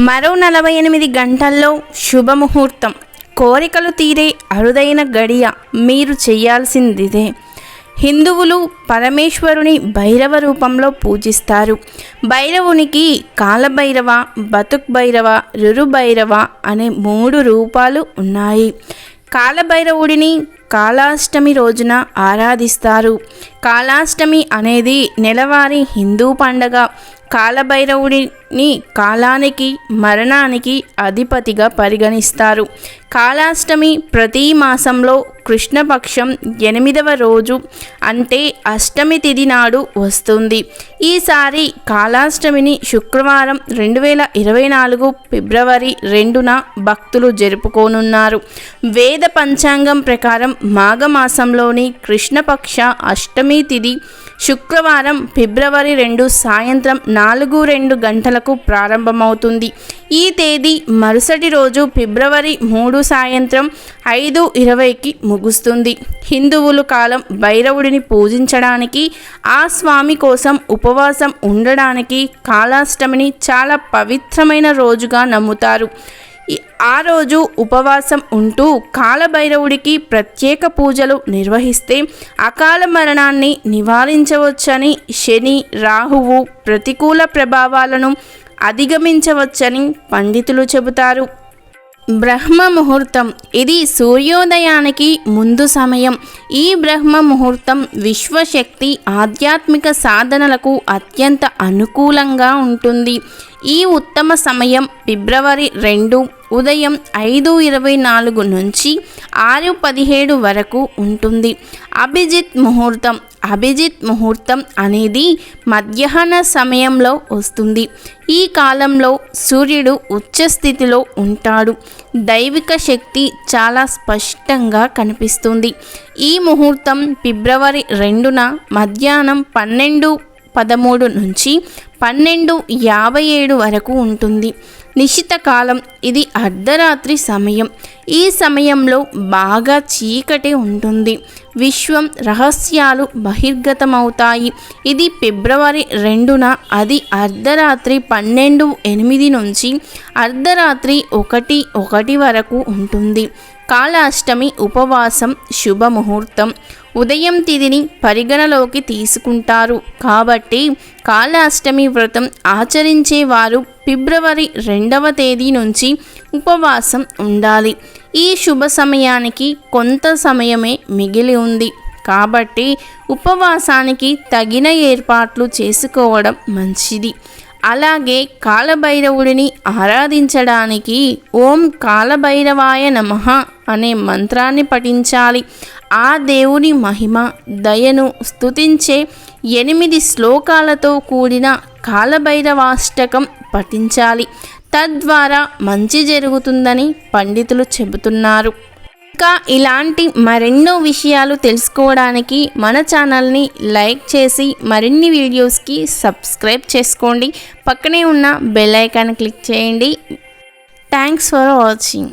మరో నలభై ఎనిమిది గంటల్లో శుభముహూర్తం. కోరికలు తీరే అరుదైన గడియ మీరు చేయాల్సిందిదే. హిందువులు పరమేశ్వరుని భైరవ రూపంలో పూజిస్తారు. భైరవునికి కాలభైరవ బతుక్ భైరవ రురుభైరవ అనే మూడు రూపాలు ఉన్నాయి. కాలభైరవుడిని కాళాష్టమి రోజున ఆరాధిస్తారు. కాళాష్టమి అనేది నెలవారీ హిందూ పండగ. కాలభైరవుడిని కాలానికి మరణానికి అధిపతిగా పరిగణిస్తారు. కాళాష్టమి ప్రతి మాసంలో కృష్ణపక్షం ఎనిమిదవ రోజు అంటే అష్టమి తిథి నాడు వస్తుంది. ఈసారి కాళాష్టమిని శుక్రవారం రెండు వేల ఇరవై నాలుగు ఫిబ్రవరి రెండున భక్తులు జరుపుకోనున్నారు. వేద పంచాంగం ప్రకారం మాఘమాసంలోని కృష్ణపక్ష అష్టమి తిథి శుక్రవారం ఫిబ్రవరి రెండు సాయంత్రం నాలుగు రెండు గంటలకు ప్రారంభమవుతుంది. ఈ తేదీ మరుసటి రోజు ఫిబ్రవరి మూడు సాయంత్రం ఐదు ఇరవైకి ముగుస్తుంది. హిందువులు కాలం భైరవుడిని పూజించడానికి ఆ స్వామి కోసం ఉపవాసం ఉండడానికి కాళాష్టమిని చాలా పవిత్రమైన రోజుగా నమ్ముతారు. ఆ రోజు ఉపవాసం ఉంటూ కాలభైరవుడికి ప్రత్యేక పూజలు నిర్వహిస్తే అకాల మరణాన్ని నివారించవచ్చని శని రాహువు ప్రతికూల ప్రభావాలను అధిగమించవచ్చని పండితులు చెబుతారు. బ్రహ్మ ముహూర్తం ఇది సూర్యోదయానికి ముందు సమయం. ఈ బ్రహ్మ ముహూర్తం విశ్వశక్తి ఆధ్యాత్మిక సాధనలకు అత్యంత అనుకూలంగా ఉంటుంది. ఈ ఉత్తమ సమయం ఫిబ్రవరి రెండు ఉదయం ఐదు ఇరవై నాలుగు నుంచి ఆరు పదిహేడు వరకు ఉంటుంది. అభిజిత్ ముహూర్తం అభిజిత్ ముహూర్తం అనేది మధ్యాహ్న సమయంలో వస్తుంది. ఈ కాలంలో సూర్యుడు ఉచ్చస్థితిలో ఉంటాడు. దైవిక శక్తి చాలా స్పష్టంగా కనిపిస్తుంది. ఈ ముహూర్తం ఫిబ్రవరి రెండున మధ్యాహ్నం పన్నెండు పదమూడు నుంచి పన్నెండు యాభై ఏడు వరకు ఉంటుంది. నిశ్చిత కాలం ఇది అర్ధరాత్రి సమయం. ఈ సమయంలో బాగా చీకటి ఉంటుంది. విశ్వం రహస్యాలు బహిర్గతమవుతాయి. ఇది ఫిబ్రవరి రెండున అది అర్ధరాత్రి పన్నెండు ఎనిమిది నుంచి అర్ధరాత్రి ఒకటి ఒకటి వరకు ఉంటుంది. కాళాష్టమి ఉపవాసం శుభముహూర్తం. ఉదయం తిథిని పరిగణలోకి తీసుకుంటారు. కాబట్టి కాళాష్టమి వ్రతం ఆచరించేవారు ఫిబ్రవరి రెండవ తేదీ నుంచి ఉపవాసం ఉండాలి. ఈ శుభ సమయానికి కొంత సమయమే మిగిలి ఉంది. కాబట్టి ఉపవాసానికి తగిన ఏర్పాట్లు చేసుకోవడం మంచిది. అలాగే కాలభైరవుడిని ఆరాధించడానికి ఓం కాలభైరవాయ నమ అనే మంత్రాన్ని పఠించాలి. ఆ దేవుని మహిమ దయను స్తుతించే ఎనిమిది శ్లోకాలతో కూడిన కాలభైరవాష్టకం పఠించాలి. తద్వారా మంచి జరుగుతుందని పండితులు చెబుతున్నారు. ఇంకా ఇలాంటి మరెన్నో విషయాలు తెలుసుకోవడానికి మన ఛానల్ని లైక్ చేసి మరిన్ని వీడియోస్కి సబ్స్క్రైబ్ చేసుకోండి. పక్కనే ఉన్న బెల్ ఐకాన్ క్లిక్ చేయండి. Thanks for watching